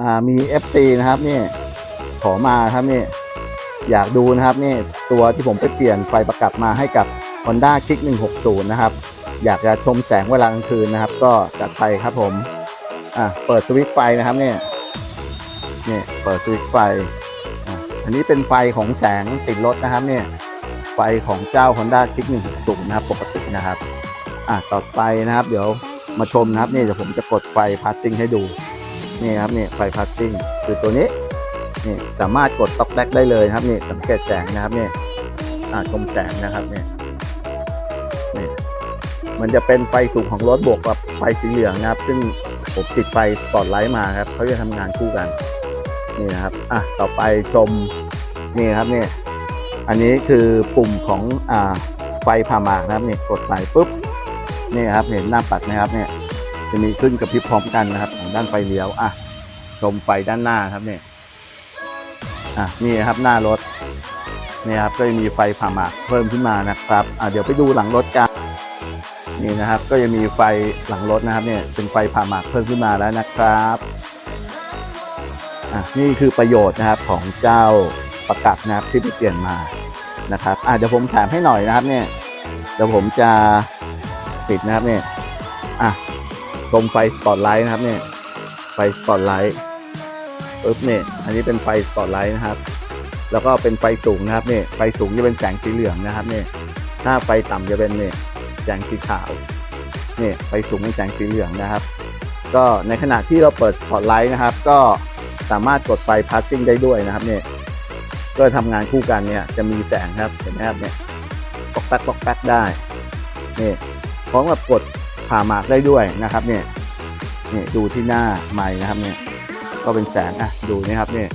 อ่ามี FC นะครับนี่ขอมาครับนี่อยากดูนะครับนี่ตัวที่ผมไปเปลี่ยนไฟประกับมาให้กับ Honda Kick 160 นะครับ อยากจะชมแสงเวลากลางคืนนะครับ ก็จัดไปครับผมอะเปิดสวิตช์ไฟนะครับนี่นี่เปิดสวิตช์ไฟอ,อันนี้เป็นไฟของแสงติดรถนะครับเนี่ยไฟของเจ้า Honda Kick 160 นะครับ ปกตินะครับ อะต่อไปนะครับ เดี๋ยวมาชมนะครับนี่เดี๋ยวผมจะกดไฟพาสซิ่งให้ดู นี่ครับนี่ไฟพาสซิ่งคือตัวนี้นี่สามารถกดต็อกแบ็กได้เลยครับนี่สังเกตแสงนะครับนี่อ่าชมแสงนะครับนี่นี่มันจะเป็นไฟสูงของรถบวกกับไฟสีเหลืองนะครับ ซึ่งผมติดไฟสปอตไลท์มาครับเขาจะทำงานคู่กันนี่นะครับอะต่อไปชมนี่ครับนี่อันนี้คือปุ่มของอ่าไฟผ่าหมากนะครับนี่กดไปปุ๊บนี่ครับเห็นหน้าปัดไหมครับเนี่ย จะมีขึ้นกับพริบพร้อมกันนะครับของด้านไฟเลี้ยวอะชมไฟด้านหน้าครับเนี่ยอะนี่ครับหน้ารถนี่ครับก็จะมีไฟผ่าหมากเพิ่มขึ้นมานะครับอะเดี๋ยวไปดูหลังรถกันนี่นะครับ ก็จะมีไฟหลังรถนะครับเนี่ยเป็นไฟผ่าหมากเพิ่มขึ้นมาแล้วนะครับอะนี่คือประโยชน์นะครับของเจ้าประกับนะครับที่ไปเปลี่ยนมานะครับอะเดี๋ยวผมแถมให้หน่อยนะครับเนี่ยเดี๋ยวผมจะปิดนะครับเนี่ยอะ ชมไฟสปอตไลท์นะครับเนี่ยไฟสปอตไลท์ปึ๊บเนี่ยอันนี้เป็นไฟสปอตไลท์นะครับ แล้วก็เป็นไฟสูงนะครับเนี่ยไฟสูงจะเป็นแสงสีเหลืองนะครับเนี่ยถ้าไฟต่ำจะเป็นเนี่ยแสงสีขาวเนี่ยไฟสูงเป็นแสงสีเหลืองนะครับ ก็ในขณะที่เราเปิดสปอตไลท์นะครับ ก็สามารถกดไฟพาสซิ่งได้ด้วยนะครับเนี่ยก็ทำงานคู่กันเนี่ยจะมีแสงครับเห็นไหมครับเนี่ยปอกแป๊กปอกแป๊กได้นี่พร้อมกับกด ผ่าหมากได้ด้วยนะครับเนี่ยนี่ดูที่หน้าไม้นะครับเนี่ยก็เป็นแสงอะดูนี่ครับเนี่ย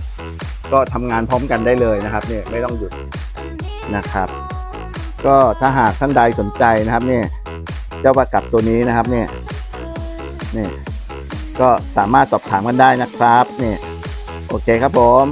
ก็ทำงานพร้อมกันได้เลยนะครับเนี่ยไม่ต้องหยุดนะครับ ก็ถ้าหากท่านใดสนใจนะครับเนี่ยเจ้าประกับตัวนี้นะครับเนี่ยเนี่ยก็สามารถสอบถามกันได้นะครับเนี่ยโอเคครับผม